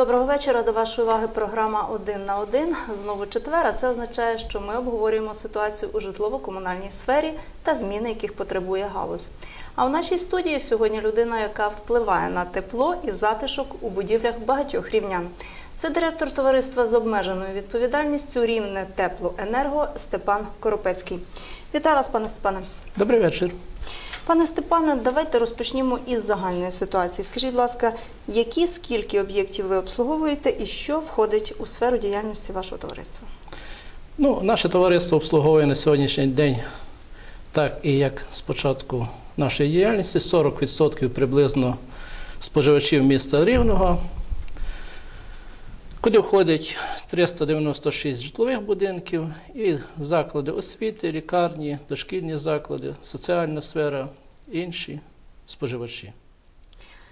Доброго вечора. До вашої уваги програма Один на один. Знову четвер. А це означає, що ми обговорюємо ситуацію у житлово-комунальній сфері та зміни, яких потребує галузь. А у нашій студії сьогодні людина, яка впливає на тепло і затишок у будівлях багатьох рівнян. Це директор товариства з обмеженою відповідальністю Рівне Теплоенерго Степан Коропецький. Вітаю вас, пане Степане. Добрий вечір. Пане Степане, давайте розпочнімо із загальної ситуації. Скажіть, будь ласка, які скільки об'єктів ви обслуговуєте і що входить у сферу діяльності вашого товариства? Ну, наше товариство обслуговує на сьогоднішній день, так і як з початку нашої діяльності, 40% приблизно споживачів міста Рівного, куди входить 396 житлових будинків і заклади освіти, лікарні, дошкільні заклади, соціальна сфера, інші споживачі.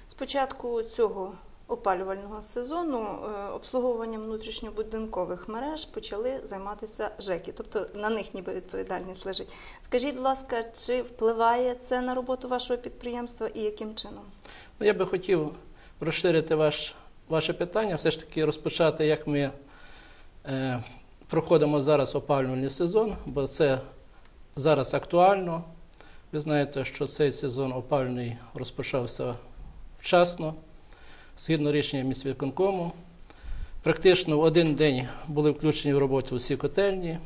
З початку цього опалювального сезону е, обслуговуванням внутрішньобудинкових мереж почали займатися ЖЕКи, тобто на них ніби відповідальність лежить. Скажіть, будь ласка, чи впливає це на роботу вашого підприємства і яким чином? Ну, я би хотів розширити ваш, ваше питання, все ж таки розпочати, як ми е, проходимо зараз опалювальний сезон, бо це зараз актуально. Ви знаєте, що цей сезон опалювальний розпочався вчасно, згідно рішення міськвиконкому. Практично в один день були включені в роботу всі котельні.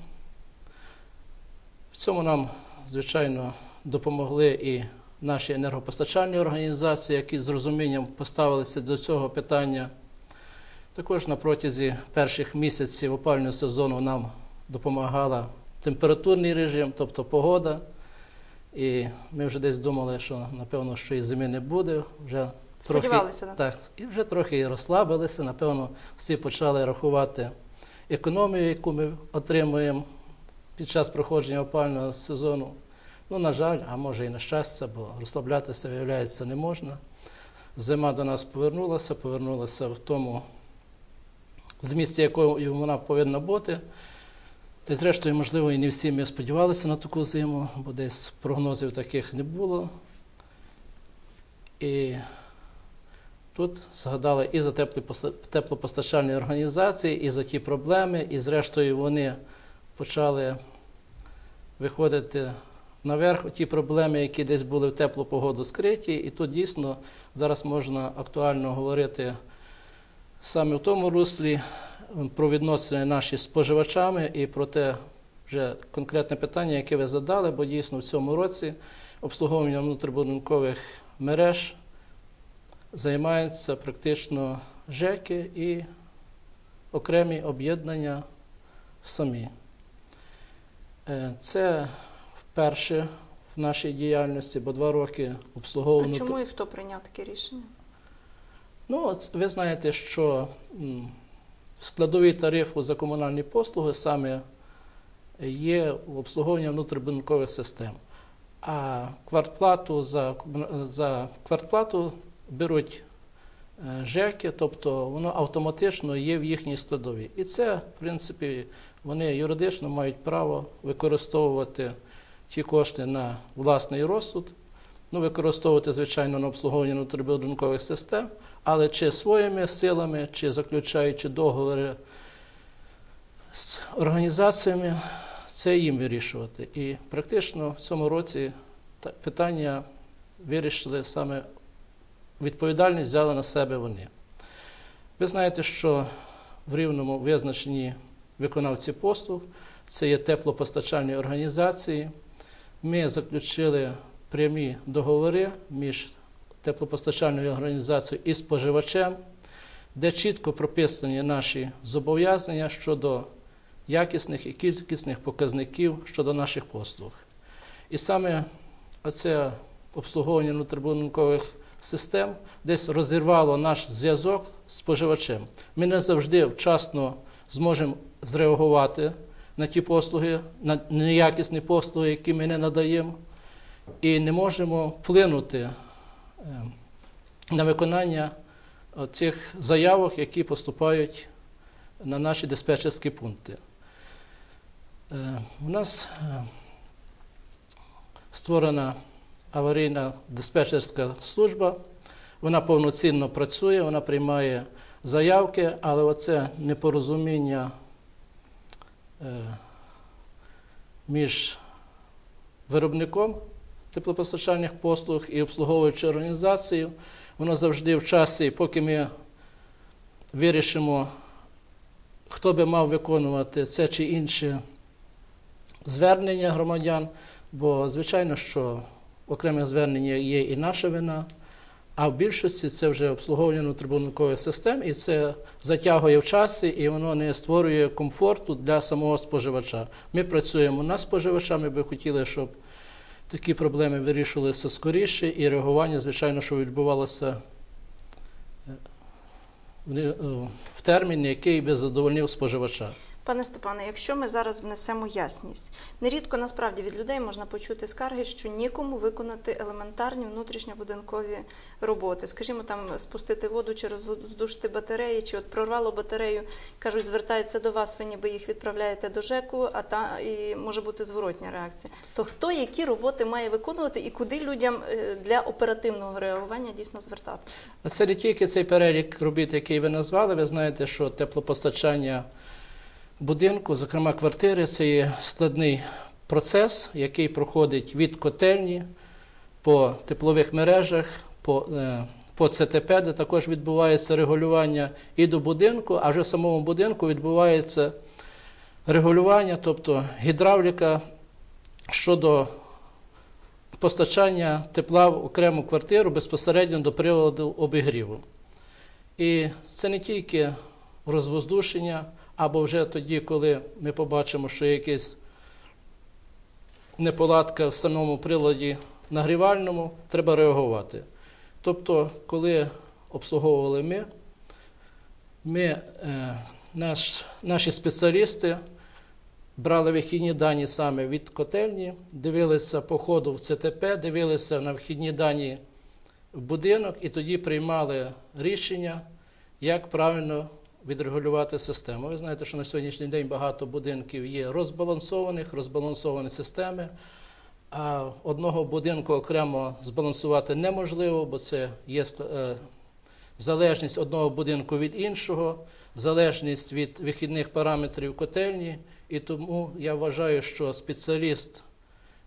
В цьому нам, звичайно, допомогли і наші енергопостачальні організації, які з розумінням поставилися до цього питання. Також на протязі перших місяців опалювального сезону нам допомагала температурний режим, тобто погода. І ми вже десь думали, що напевно, що і зими не буде. Вже трохи, так, і вже трохи розслабилися. Напевно, всі почали рахувати економію, яку ми отримуємо під час проходження опального сезону. Ну, на жаль, а може і на щастя, бо розслаблятися, виявляється, не можна. Зима до нас повернулася, повернулася в тому змісті, якою вона повинна бути. Та й, зрештою, можливо, і не всі ми сподівалися на таку зиму, бо десь прогнозів таких не було. І тут згадали і за теплопостачальні організації, і за ті проблеми, і, зрештою, вони почали виходити наверх ті проблеми, які десь були в теплу погоду скриті. І тут дійсно зараз можна актуально говорити саме в тому руслі про відносини наші з споживачами і про те вже конкретне питання, яке ви задали, бо дійсно в цьому році обслуговування внутрібудинкових мереж займаються практично ЖЕКи і окремі об'єднання самі. Е, Це вперше в нашій діяльності, бо два роки обслуговувано. А чому і хто прийняв таке рішення? Ну, ви знаєте, що складові тарифу за комунальні послуги саме є в обслуговуванні внутрібудинкових систем. А квартплату за, за квартплату беруть е, ЖЕКи, тобто воно автоматично є в їхній складовій. І це, в принципі, вони юридично мають право використовувати ті кошти на власний розсуд, ну, використовувати, звичайно, на обслуговування внутрібудинкових систем, але чи своїми силами, чи заключаючи договори з організаціями, це їм вирішувати. І практично в цьому році питання вирішили саме відповідальність взяли на себе вони. Ви знаєте, що в рівному визначенні виконавці послуг це є теплопостачальні організації. Ми заключили прямі договори між теплопостачальною організацією і споживачем, де чітко прописані наші зобов'язання щодо якісних і кількісних показників щодо наших послуг. І саме оце обслуговування внутрібудинкових систем десь розірвало наш зв'язок з споживачем. Ми не завжди вчасно зможемо зреагувати на ті послуги, на неякісні послуги, які ми не надаємо, і не можемо вплинути на виконання цих заявок, які поступають на наші диспетчерські пункти. У нас створена аварійна диспетчерська служба, вона повноцінно працює, вона приймає заявки, але оце непорозуміння е, між виробником теплопостачальних послуг і обслуговуючою організацією, воно завжди в часі, поки ми вирішимо, хто би мав виконувати це чи інше звернення громадян, бо звичайно, що окреме звернення є і наша вина, а в більшості це вже обслуговування внутрібудинкових систем, і це затягує в часі, і воно не створює комфорту для самого споживача. Ми працюємо над споживачами, би хотіли, щоб такі проблеми вирішувалися скоріше, і реагування, звичайно, що відбувалося е, в е, в термін, який би задовольнив споживача. Пане Степане, якщо ми зараз внесемо ясність, нерідко насправді від людей можна почути скарги, що нікому виконати елементарні внутрішньобудинкові роботи. Скажімо, там спустити воду чи роздушити батареї, чи от прорвало батарею, кажуть, звертаються до вас, ви ніби їх відправляєте до ЖЕКу, а та і може бути зворотня реакція. То хто які роботи має виконувати і куди людям е, для оперативного реагування дійсно звертатися? Це не тільки цей перелік робіт, який ви назвали. Ви знаєте, що теплопостачання будинку, зокрема квартири, це є складний процес, який проходить від котельні по теплових мережах, по, е, по ЦТП, де також відбувається регулювання і до будинку, а вже в самому будинку відбувається регулювання, тобто гідравліка щодо постачання тепла в окрему квартиру безпосередньо до приладу обігріву. І це не тільки розвоздушення, або вже тоді, коли ми побачимо, що якась неполадка в самому приладі нагрівальному, треба реагувати. Тобто, коли обслуговували ми, ми е, наш, наші спеціалісти брали вихідні дані саме від котельні, дивилися по ходу в ЦТП, дивилися на вхідні дані в будинок і тоді приймали рішення, як правильно відрегулювати систему. Ви знаєте, що на сьогоднішній день багато будинків є розбалансованих, розбалансовані системи. А одного будинку окремо збалансувати неможливо, бо це є е, залежність одного будинку від іншого, залежність від вихідних параметрів котельні. І тому я вважаю, що спеціаліст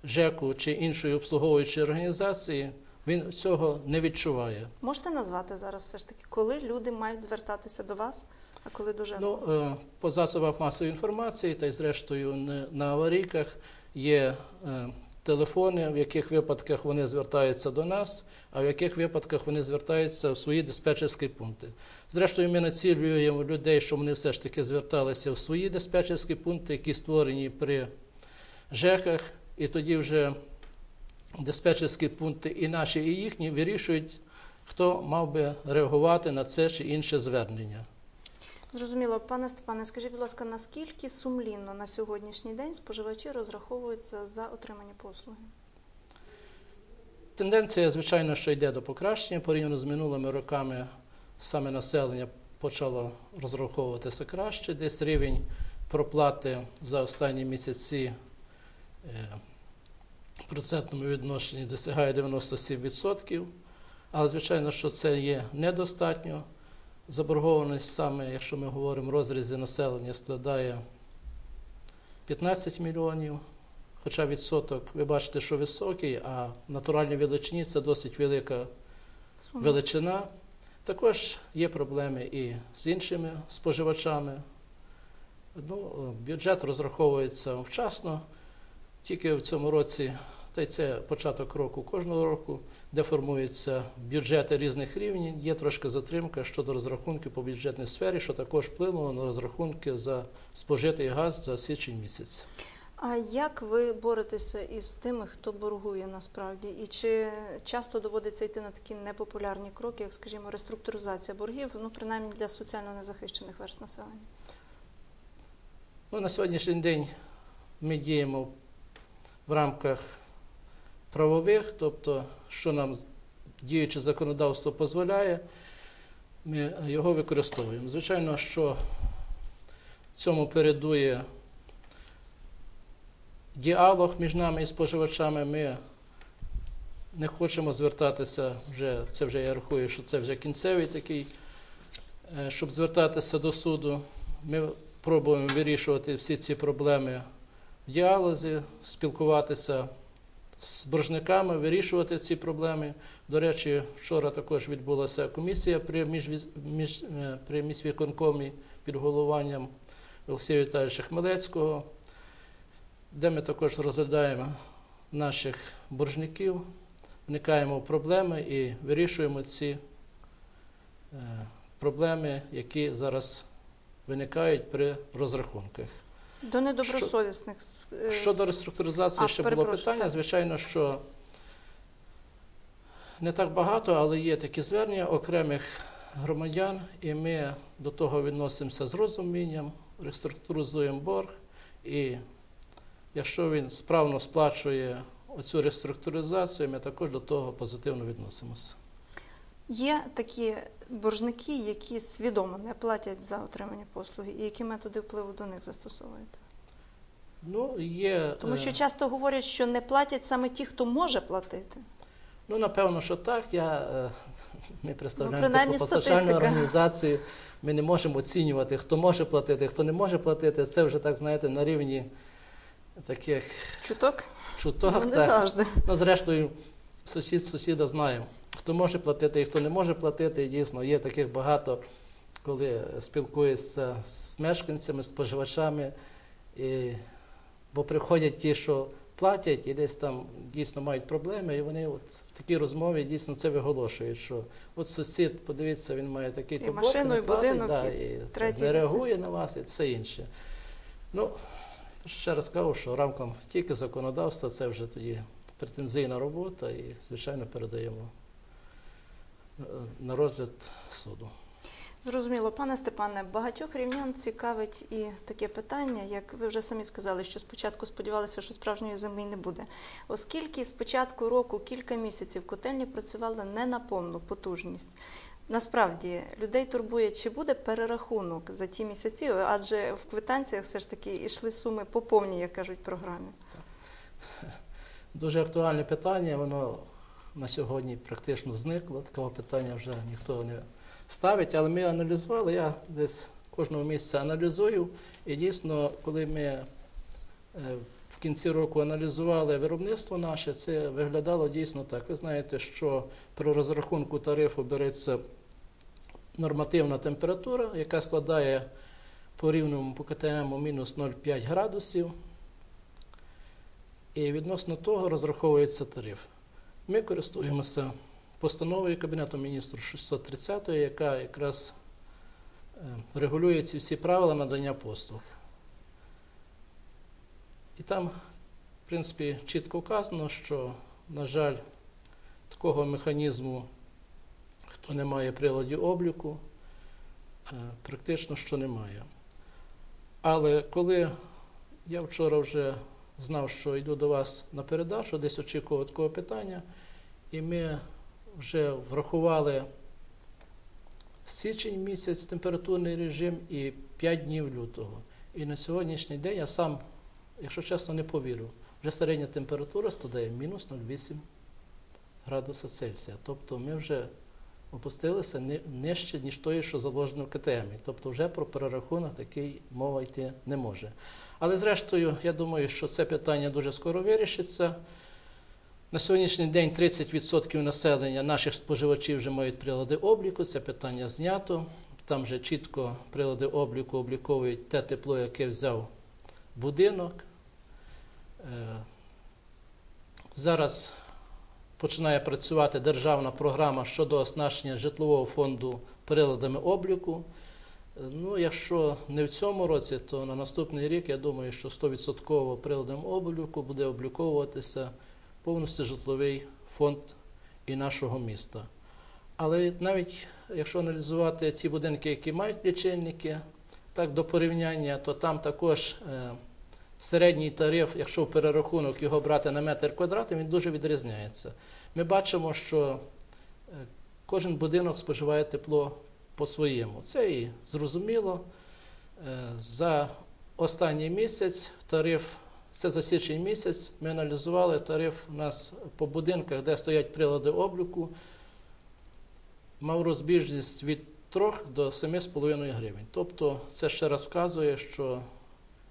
ЖЕКу чи іншої обслуговуючої організації він цього не відчуває. Можете назвати зараз все ж таки, коли люди мають звертатися до вас, а коли до ЖЕКу? Ну, е, по засобах масової інформації та й зрештою на аварійках є е, телефони, в яких випадках вони звертаються до нас, а в яких випадках вони звертаються в свої диспетчерські пункти. Зрештою, ми націлюємо людей, щоб вони все ж таки зверталися в свої диспетчерські пункти, які створені при ЖЕКах, і тоді вже диспетчерські пункти і наші, і їхні вирішують, хто мав би реагувати на це чи інше звернення. Зрозуміло, пане Степане, скажіть, будь ласка, наскільки сумлінно на сьогоднішній день споживачі розраховуються за отримані послуги? Тенденція, звичайно, що йде до покращення. Порівняно з минулими роками саме населення почало розраховуватися краще. Десь рівень проплати за останні місяці е, в процентному відношенні досягає 97%. Але, звичайно, що це є недостатньо. Заборгованість саме, якщо ми говоримо розрізі населення, складає 15 мільйонів. Хоча відсоток, ви бачите, що високий, а в натуральній величині це досить велика величина. Також є проблеми і з іншими споживачами. Ну, бюджет розраховується вчасно. Тільки в цьому році, та й це початок року кожного року, де формуються бюджети різних рівнів, є трошки затримка щодо розрахунків по бюджетній сфері, що також вплинуло на розрахунки за спожитий газ за січень місяць. А як ви боретеся із тими, хто боргує насправді? І чи часто доводиться йти на такі непопулярні кроки, як, скажімо, реструктуризація боргів, ну принаймні для соціально незахищених верст населення? Ну, на сьогоднішній день ми діємо в рамках правових, тобто, що нам діюче законодавство дозволяє, ми його використовуємо. Звичайно, що цьому передує діалог між нами і споживачами. Ми не хочемо звертатися вже, це вже я рахую, що це вже кінцевий такий е, щоб звертатися до суду. Ми пробуємо вирішувати всі ці проблеми в діалозі, спілкуватися з боржниками, вирішувати ці проблеми. До речі, вчора також відбулася комісія при, міжвіз- між, е, при міськвиконкомі під головуванням Олексія Віталійовича Хмелецького, де ми також розглядаємо наших боржників, вникаємо в проблеми і вирішуємо ці е, проблеми, які зараз виникають при розрахунках. До недобросовісних е, Щодо реструктуризації А, ще було питання. так. Звичайно, що не так багато, але є такі звернення окремих громадян, і ми до того відносимося з розумінням, реструктуризуємо борг, і якщо він справно сплачує оцю реструктуризацію, ми також до того позитивно відносимося. Є такі боржники, які свідомо не платять за отримані послуги, і які методи впливу до них застосовуєте? Ну, є, Тому е, що часто говорять, що не платять саме ті, хто може платити. Ну, напевно, що так. Я, е, ми представляємо Ну, постачальну організацію. Ми не можемо оцінювати, хто може платити, хто не може платити. Це вже так, знаєте, на рівні таких Чуток? чуток. ну, не так. завжди. Ну, зрештою, сусід сусіда знає, хто може платити і хто не може платити. Дійсно, є таких багато, коли спілкуєшся з мешканцями, з споживачами. І, бо приходять ті, що платять, і десь там дійсно мають проблеми, і вони от в такій розмові дійсно це виголошують, що от сусід, подивіться, він має такий то машину, і платить, будинок, да, і і це, не реагує на вас і все інше. Ну, ще раз кажу, що рамком тільки законодавства це вже тоді претензійна робота і, звичайно, передаємо на розгляд суду. Зрозуміло, пане Степане, багатьох рівнян цікавить і таке питання, як ви вже самі сказали, що спочатку сподівалися, що справжньої зими не буде. Оскільки з початку року кілька місяців котельні працювали не на повну потужність. Насправді людей турбує, чи буде перерахунок за ті місяці, адже в квитанціях все ж таки йшли суми по повній, як кажуть, програмі. Дуже актуальне питання, воно на сьогодні практично зникло. Такого питання вже ніхто не ставить, але ми аналізували. Я десь кожного місяця аналізую. І дійсно, коли ми е, в кінці року аналізували виробництво наше, це виглядало дійсно так. Ви знаєте, що при розрахунку тарифу береться нормативна температура, яка складає по рівному по КТМ мінус 0,5 градусів. І відносно того розраховується тариф. Ми користуємося постановою Кабінету міністрів 630, яка якраз е, регулює ці всі правила надання послуг. І там, в принципі, чітко вказано, що, на жаль, такого механізму, хто не має приладів обліку, е, практично що немає. Але коли я вчора вже знав, що йду до вас на передачу, десь очікував такого питання, і ми вже врахували січень місяць температурний режим і 5 днів лютого. І на сьогоднішній день я сам, якщо чесно, не повірив. Вже середня температура складає мінус 0,8 градуса Цельсія. Тобто ми вже опустилися нижче, ніж тої, що заложено в КТМ. Тобто вже про перерахунок такий мова йти не може. Але зрештою, я думаю, що це питання дуже скоро вирішиться. На сьогоднішній день 30% населення наших споживачів вже мають прилади обліку. Це питання знято. Там вже чітко прилади обліку обліковують те тепло, яке взяв будинок. Е, Зараз починає працювати державна програма щодо оснащення житлового фонду приладами обліку. Ну, якщо не в цьому році, то на наступний рік я думаю, що 100% приладом обліку буде обліковуватися повністю житловий фонд і нашого міста. Але навіть якщо аналізувати ті будинки, які мають лічильники, так до порівняння, то там також е, середній тариф, якщо в перерахунок його брати на метр квадратний, він дуже відрізняється. Ми бачимо, що е, кожен будинок споживає тепло по-своєму. Це і зрозуміло. Е, За останній місяць тариф, це за січень місяць, ми аналізували тариф у нас по будинках, де стоять прилади обліку, мав розбіжність від 3 до 7,5 гривень. Тобто це ще раз вказує, що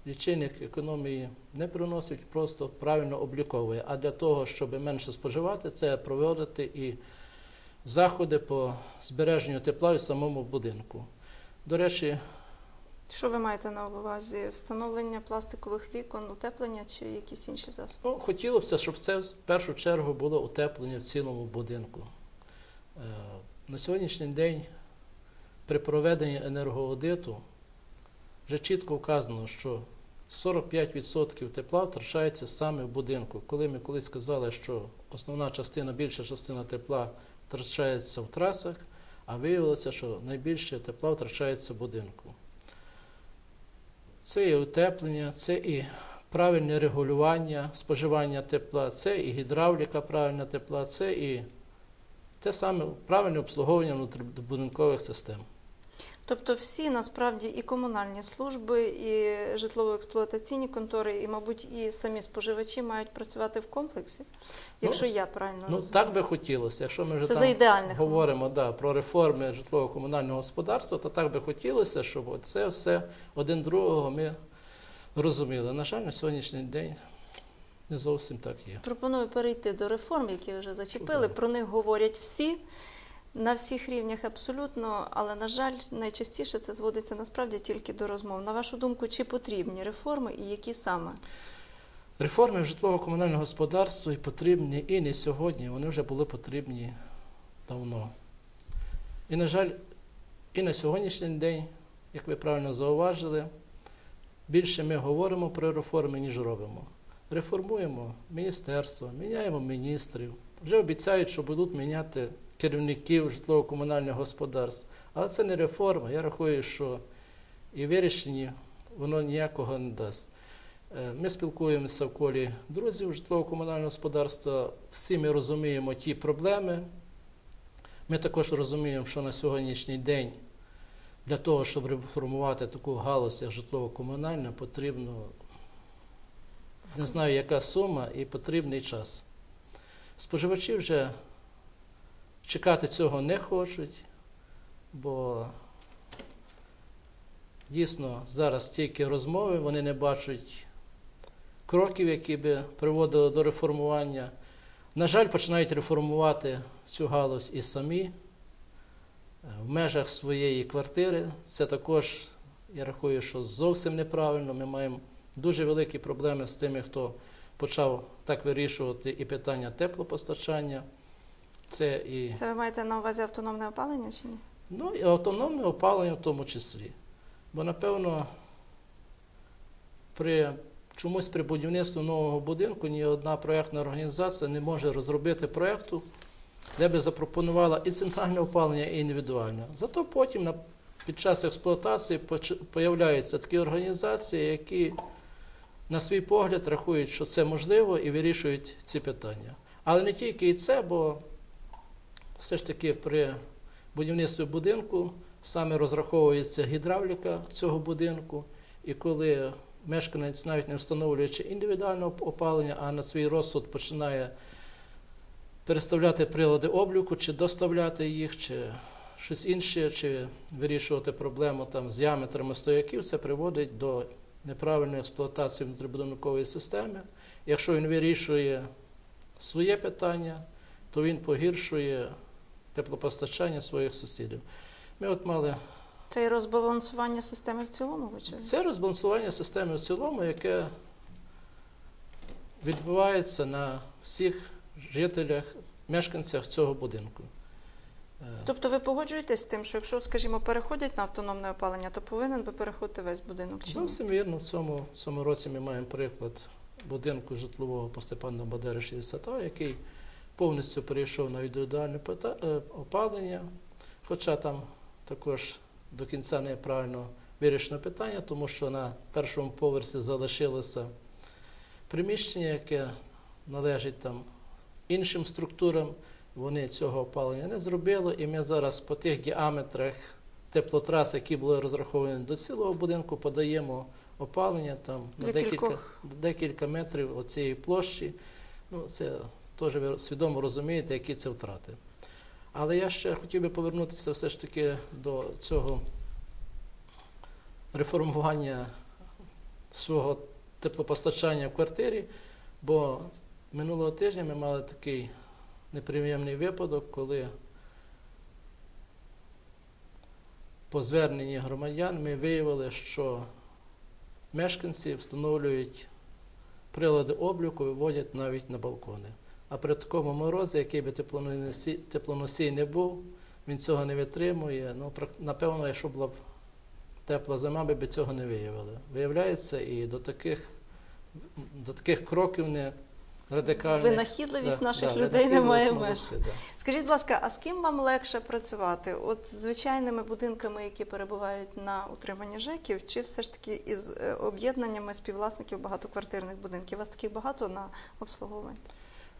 лічильник економії не приносить, просто правильно обліковує. А для того, щоб менше споживати, це проводити і заходи по збереженню тепла в самому будинку. До речі, Що ви маєте на увазі? Встановлення пластикових вікон, утеплення чи якісь інші засоби? Ну, хотілося б, щоб це в першу чергу було утеплення в цілому будинку. Е, На сьогоднішній день при проведенні енергоаудиту вже чітко вказано, що 45% тепла втрачається саме в будинку. Коли ми колись сказали, що основна частина, більша частина тепла втрачається в трасах, а виявилося, що найбільше тепла втрачається в будинку. Це і утеплення, це і правильне регулювання споживання тепла, це і гідравліка правильна тепла, це і те саме правильне обслуговування внутрібудинкових систем. Тобто всі насправді і комунальні служби, і житлово-експлуатаційні контори, і, мабуть, і самі споживачі мають працювати в комплексі, якщо я правильно Ну розумію. так би хотілося. Якщо ми вже Це там говоримо да, про реформи житлово-комунального господарства, то так би хотілося, щоб це все один другого ми розуміли. На жаль, на сьогоднішній день не зовсім так є. Пропоную перейти до реформ, які вже зачепили. Про них говорять всі на всіх рівнях абсолютно, але на жаль, найчастіше це зводиться насправді тільки до розмов. На вашу думку, чи потрібні реформи і які саме? Реформи в житлово-комунальному господарстві потрібні і не сьогодні, вони вже були потрібні давно. І, на жаль, і на сьогоднішній день, як ви правильно зауважили, більше ми говоримо про реформи, ніж робимо. Реформуємо міністерство, міняємо міністрів. Вже обіцяють, що будуть міняти керівників житлово-комунальних господарств. Але це не реформа. Я рахую, що і вирішення воно ніякого не дасть. Е, Ми спілкуємося в колі друзів житлово-комунального господарства. Всі ми розуміємо ті проблеми. Ми також розуміємо, що на сьогоднішній день для того, щоб реформувати таку галузь, як житлово-комунальна, потрібно не знаю, яка сума і потрібний час. Споживачі вже чекати цього не хочуть, бо дійсно зараз тільки розмови, вони не бачать кроків, які би приводили до реформування. На жаль, починають реформувати цю галузь і самі е, в межах своєї квартири. Це також, я рахую, що зовсім неправильно. Ми маємо дуже великі проблеми з тими, хто почав так вирішувати і питання теплопостачання. Це і Це ви маєте на увазі автономне опалення чи ні? Ну і автономне опалення в тому числі. Бо, напевно, при чомусь при будівництві нового будинку ні одна проєктна організація не може розробити проєкту, де би запропонувала і центральне опалення, і індивідуальне. Зато потім на, під час експлуатації поч- появляються такі організації, які на свій погляд рахують, що це можливо, і вирішують ці питання. Але не тільки і це, бо все ж таки при будівництві будинку саме розраховується гідравліка цього будинку, і коли мешканець, навіть не встановлюючи індивідуальне опалення, а на свій розсуд починає переставляти прилади обліку, чи доставляти їх, чи щось інше, чи вирішувати проблему там з діаметрами стояків, це приводить до неправильної експлуатації внутрібудинкової системи. Якщо він вирішує своє питання, то він погіршує теплопостачання своїх сусідів. Ми от мали Це і розбалансування системи в цілому, вочевидь? це розбалансування системи в цілому, яке відбувається на всіх жителях, мешканцях цього будинку. Е, Тобто ви погоджуєтесь з тим, що якщо, скажімо, переходять на автономне опалення, то повинен би переходити весь будинок? Чи? Зовсім вірно, в цьому, в цьому році ми маємо приклад будинку житлового по Степану Бадери 60, який повністю перейшов на індивідуальне е, опалення, хоча там також до кінця неправильно вирішено питання, тому що на першому поверсі залишилося приміщення, яке належить там іншим структурам. Вони цього опалення не зробили, і ми зараз по тих діаметрах теплотрас, які були розраховані до цілого будинку, подаємо опалення там на декілька, декілька метрів оцієї площі. Ну, це теж ви свідомо розумієте, які це втрати. Але я ще хотів би повернутися все ж таки до цього реформування свого теплопостачання в квартирі, бо минулого тижня ми мали такий неприємний випадок, коли по зверненні громадян ми виявили, що мешканці встановлюють прилади обліку, виводять навіть на балкони. А при такому морозі, який би теплоносій, теплоносій не був, він цього не витримує. Ну, напевно, якщо була б тепла зима, ми б цього не виявили. Виявляється, і до таких, до таких кроків не радикальних. Винахідливість Да, наших да, людей не має меж. да. Скажіть, будь ласка, а з ким вам легше працювати? От з звичайними будинками, які перебувають на утриманні ЖЕКів, чи все ж таки із е, об'єднаннями співвласників багатоквартирних будинків? У вас таких багато на обслуговуванні?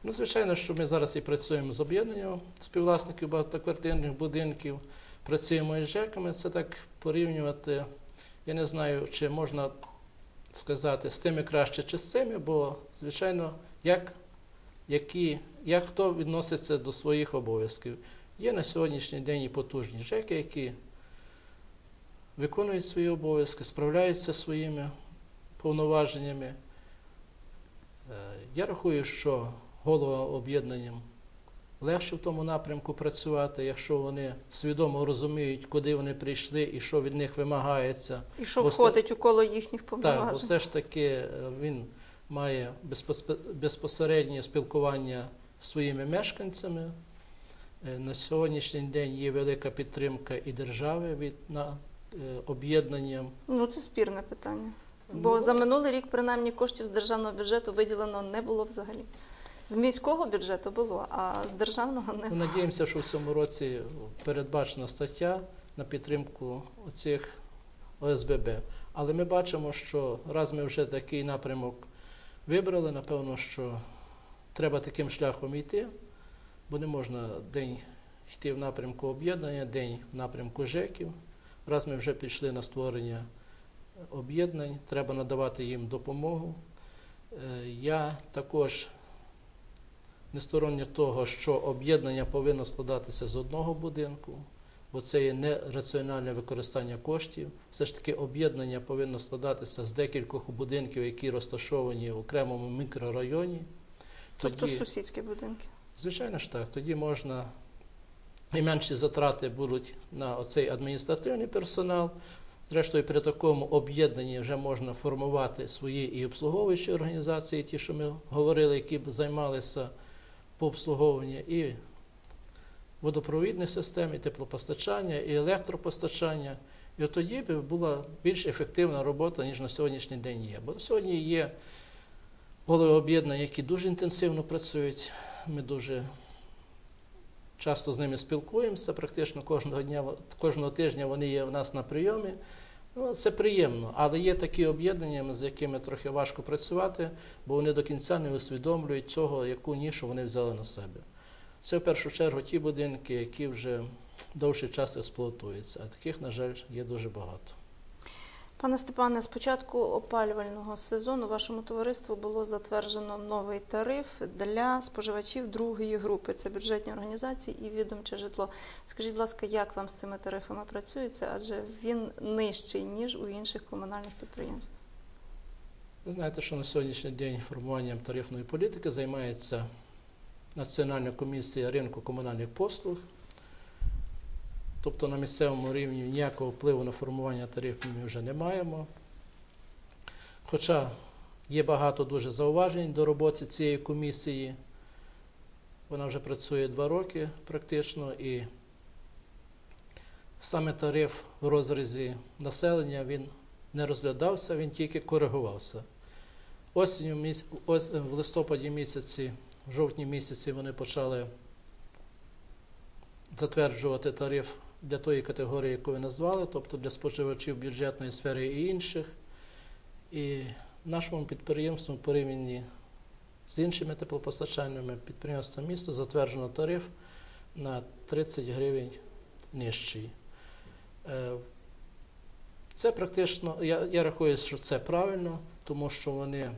Ну, звичайно, що ми зараз і працюємо з об'єднанням співвласників багатоквартирних будинків, працюємо із ЖЕКами. Це так порівнювати. Я не знаю, чи можна сказати з тими краще, чи з цими, бо, звичайно, як, які, як хто відноситься до своїх обов'язків. Є на сьогоднішній день і потужні ЖЕКи, які виконують свої обов'язки, справляються своїми повноваженнями. Е, Я рахую, що головам об'єднанням легше в тому напрямку працювати, якщо вони свідомо розуміють, куди вони прийшли і що від них вимагається. І що Бо все- входить у коло їхніх Так, бо все ж таки е, він має безпос- безпосереднє спілкування з своїми мешканцями. Е, На сьогоднішній день є велика підтримка і держави від на е, об'єднанням. Ну, це спірне питання. Бо Ну, за минулий рік, принаймні, коштів з державного бюджету виділено не було взагалі. З міського бюджету було, а з державного не Ми надіємося, що в цьому році передбачена стаття на підтримку цих ОСББ. Але ми бачимо, що раз ми вже такий напрямок вибрали, напевно, що треба таким шляхом йти, бо не можна день йти в напрямку об'єднання, день в напрямку ЖЕКів. Раз ми вже пішли на створення об'єднань, треба надавати їм допомогу. Е, Я також не сторонньо того, що об'єднання повинно складатися з одного будинку, бо це є нераціональне використання коштів. Все ж таки об'єднання повинно складатися з декількох будинків, які розташовані в окремому мікрорайоні. тобто сусідські будинки. Звичайно ж так, тоді можна і менші затрати будуть на оцей адміністративний персонал. Зрештою, при такому об'єднанні вже можна формувати свої і обслуговуючі організації, ті, що ми говорили, які б займалися по обслуговуванню і водопровідних систем, і теплопостачання, і електропостачання. І от тоді б була більш ефективна робота, ніж на сьогоднішній день є. Бо сьогодні є голови об'єднань, які дуже інтенсивно працюють. Ми дуже часто з ними спілкуємося, практично кожного дня, кожного тижня вони є у нас на прийомі. Ну, це приємно, але є такі об'єднання, з якими трохи важко працювати, бо вони до кінця не усвідомлюють цього, яку нішу вони взяли на себе. Це в першу чергу ті будинки, які вже довший час експлуатуються, а таких, на жаль, є дуже багато. Пане Степане, з початку опалювального сезону вашому товариству було затверджено новий тариф для споживачів другої групи. Це бюджетні організації і відомче житло. Скажіть, будь ласка, як вам з цими тарифами працюється? Адже він нижчий, ніж у інших комунальних підприємств. Ви знаєте, що на сьогоднішній день формуванням тарифної політики займається Національна комісія ринку комунальних послуг. Тобто на місцевому рівні ніякого впливу на формування тарифів ми вже не маємо. Хоча є багато дуже зауважень до роботи цієї комісії. Вона вже працює два роки практично, і саме тариф в розрізі населення він не розглядався, він тільки коригувався. Осінню в листопаді місяці, в жовтні місяці вони почали затверджувати тариф для тої категорії, яку ви назвали, тобто для споживачів бюджетної сфери і інших. І нашому підприємству в порівнянні з іншими теплопостачальними підприємствами міста затверджено тариф на 30 гривень нижчий. Е, Це практично, я, я рахую, що це правильно, тому що вони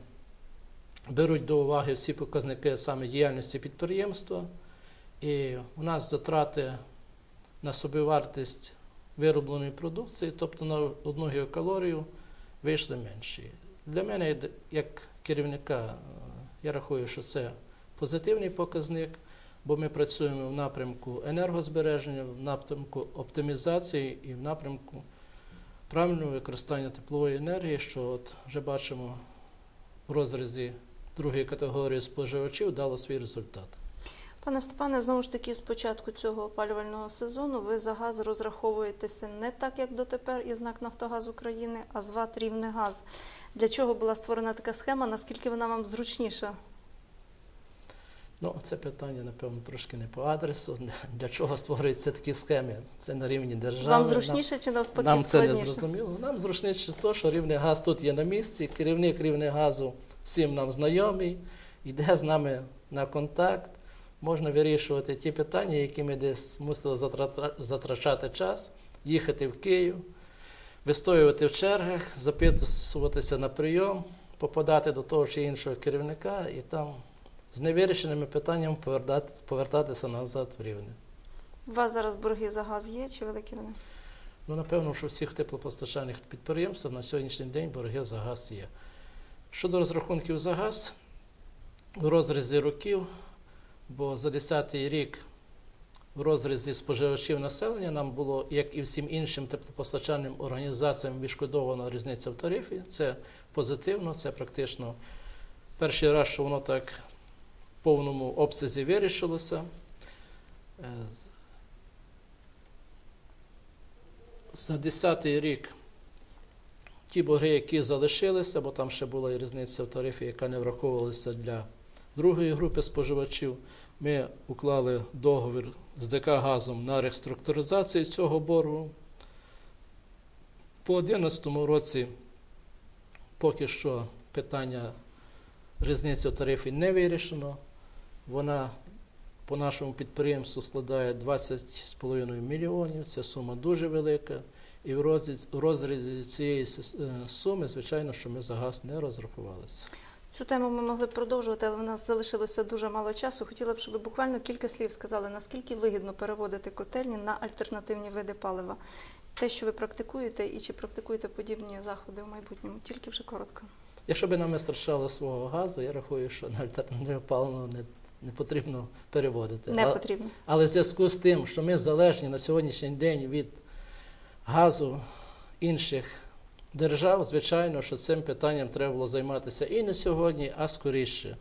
беруть до уваги всі показники саме діяльності підприємства І у нас затрати на собівартість виробленої продукції, тобто на одну геокалорію, вийшли менші. Для мене, як керівника, е, я рахую, що це позитивний показник, бо ми працюємо в напрямку енергозбереження, в напрямку оптимізації і в напрямку правильного використання теплової енергії, що от вже бачимо в розрізі другої категорії споживачів дало свій результат. Пане Степане, знову ж таки, з початку цього опалювального сезону ви за газ розраховуєтеся не так, як дотепер із НАК Нафтогаз України, а з ВАТ Рівнегаз. Для чого була створена така схема? Наскільки вона вам зручніша? Ну, це питання, напевно, трошки не по адресу. Для чого створюються такі схеми? Це на рівні держави. Вам Нам- зручніше чи навпаки Нам це не зрозуміло. Нам зручніше те, що рівний газ тут є на місці, керівник рівний газу всім нам знайомий, йде з нами на контакт. Можна вирішувати ті питання, які ми десь мусили затрачати час, їхати в Київ, вистоювати в чергах, записуватися на прийом, попадати до того чи іншого керівника і там з невирішеними питаннями повертати- повертатися назад в рівне. У вас зараз борги за газ є чи великі вони? Ну, напевно, що всіх теплопостачальних підприємств на сьогоднішній день борги за газ є. Щодо розрахунків за газ, у розрізі років, бо за 10-й рік в розрізі споживачів населення нам було, як і всім іншим теплопостачальним організаціям, відшкодована різниця в тарифі. Це позитивно, це практично перший раз, що воно так в повному обсязі вирішилося. Е, За 10-й рік ті борги, які залишилися, бо там ще була і різниця в тарифі, яка не враховувалася для другої групи споживачів, ми уклали договір з ДК Газом на реструктуризацію цього боргу. По 2011 році поки що питання різниці в тарифі не вирішено. Вона по нашому підприємству складає 20,5 мільйонів. Це сума дуже велика. І в розрізі, цієї е, суми, звичайно, що ми за газ не розрахувалися. Цю тему ми могли б продовжувати, але в нас залишилося дуже мало часу. Хотіла б, щоб ви буквально кілька слів сказали, наскільки вигідно переводити котельні на альтернативні види палива. Те, що ви практикуєте, і чи практикуєте подібні заходи в майбутньому, тільки вже коротко. Якщо б нам вистачало свого газу, я рахую, що на альтернативне паливо не, не потрібно переводити. Не А- потрібно. Але в зв'язку з тим, що ми залежні на сьогоднішній день від газу інших держав, звичайно, що цим питанням треба було займатися і не сьогодні, а скоріше.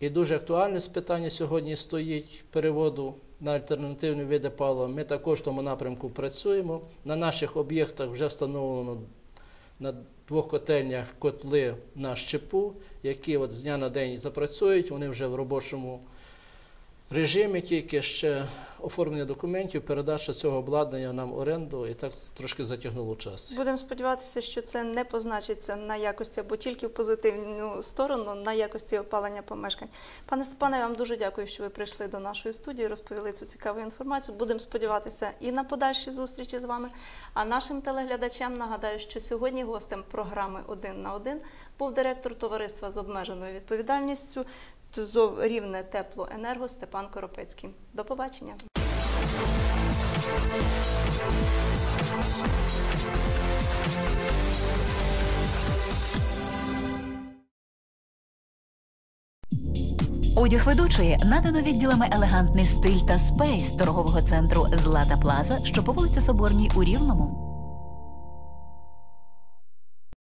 І дуже актуальне питання сьогодні стоїть переводу на альтернативні види палива. Ми також в тому напрямку працюємо. На наших об'єктах вже встановлено на двох котельнях котли на щепу, які от з дня на день запрацюють, вони вже в робочому режимі, тільки ще оформлення документів, передача цього обладнання нам оренду, і так трошки затягнуло час. Будемо сподіватися, що це не позначиться на якості або тільки в позитивну сторону на якості опалення помешкань. Пане Степане, я вам дуже дякую, що ви прийшли до нашої студії, розповіли цю цікаву інформацію. Будемо сподіватися і на подальші зустрічі з вами. А нашим телеглядачам нагадаю, що сьогодні гостем програми Один на один був директор товариства з обмеженою відповідальністю ТЗОВ Рівне Теплоенерго Степан Коропецький. До побачення. Одяг ведучої надано відділами елегантний стиль та спейс торгового центру Злата Плаза, що по вулиці Соборній у Рівному.